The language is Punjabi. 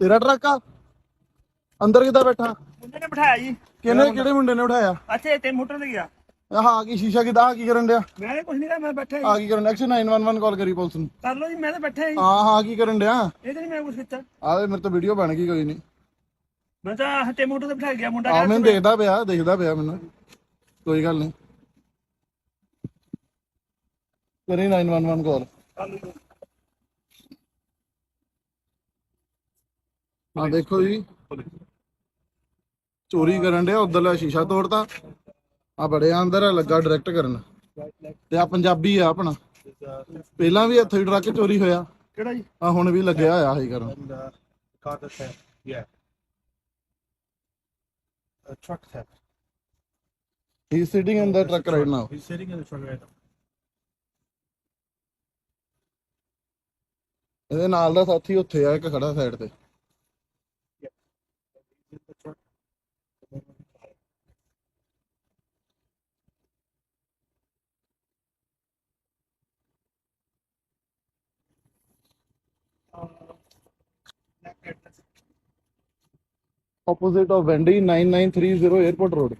ਤੇਰਾ ਟਰੱਕ ਆ? ਅੰਦਰ ਕਿੱਦਾਂ ਬੈਠਾ? ਮੁੰਡੇ ਨੇ ਬਿਠਾਇਆ ਜੀ। ਕਿਹਨੇ ਕਿਹੜੇ ਮੁੰਡੇ ਨੇ ਉਠਾਇਆ ਅੱਛੇ ਤੇ ਮੋਟਰ ਤੇ ਗਿਆ ਆਹ ਆ ਕੀ ਸ਼ੀਸ਼ਾ ਕਿਦਾਂ? ਆ ਕੀ ਕਰਨ ਡਿਆ? ਮੈਂ ਕੁਝ ਨਹੀਂ ਕਰ ਮੈਂ ਬੈਠਾ ਆ ਕੀ ਕਰਨ ਡਿਆ? 911 ਕਾਲ ਕਰੀ ਪੁਲਿਸ ਨੂੰ। ਕਰ ਲਓ ਜੀ ਮੈਂ ਤਾਂ ਬੈਠਾ ਜੀ। ਹਾਂ ਹਾਂ ਕੀ ਕਰਨ ਡਿਆ? ਇਹ ਤੇ ਨਹੀਂ ਮੈਂ ਕੁਝ ਕੀਤਾ। ਆ ਮੇਰੇ ਤੋਂ ਵੀਡੀਓ ਬਣ ਗਈ ਕੋਈ ਨਹੀਂ ਮੈਂ ਤਾਂ ਹੱਤੇ ਮੋਟਰ ਤੇ ਬਿਠਾ ਗਿਆ ਮੁੰਡਾ। ਆ ਮੈਨੂੰ ਦੇਖਦਾ ਪਿਆ ਦੇਖਦਾ ਪਿਆ ਮੈਨੂੰ। ਕੋਈ ਗੱਲ ਨਹੀਂ ਕਰੀ 911 ਕਾਲ। ਆ ਦੇਖੋ ਜੀ। ਚੋਰੀ ਕਰਨ ਡਿਆ ਉਧਰਲਾ ਸ਼ੀਸ਼ਾ ਤੋੜਤਾ। ਆ ਬੜਿਆ ਅੰਦਰ ਆ ਲੱਗਾ ਡਾਇਰੈਕਟ ਕਰਨ। ਤੇ ਆ ਪੰਜਾਬੀ ਆ ਆਪਣਾ। ਪਹਿਲਾਂ ਵੀ ਇੱਥੇ ਹੀ ਟਰੱਕ ਚੋਰੀ ਹੋਇਆ। ਕਿਹੜਾ ਜੀ? ਆ ਹੁਣ ਵੀ ਲੱਗਿਆ ਹੋਇਆ ਹੀ ਕਰਨ uh. He sitting in the truck right now. ਇਹਦੇ ਨਾਲ ਦਾ ਸਾਥੀ ਉੱਥੇ ਆ ਇੱਕ ਖੜਾ ਸਾਈਡ ਤੇ। Opposite of Wendy 9930 airport road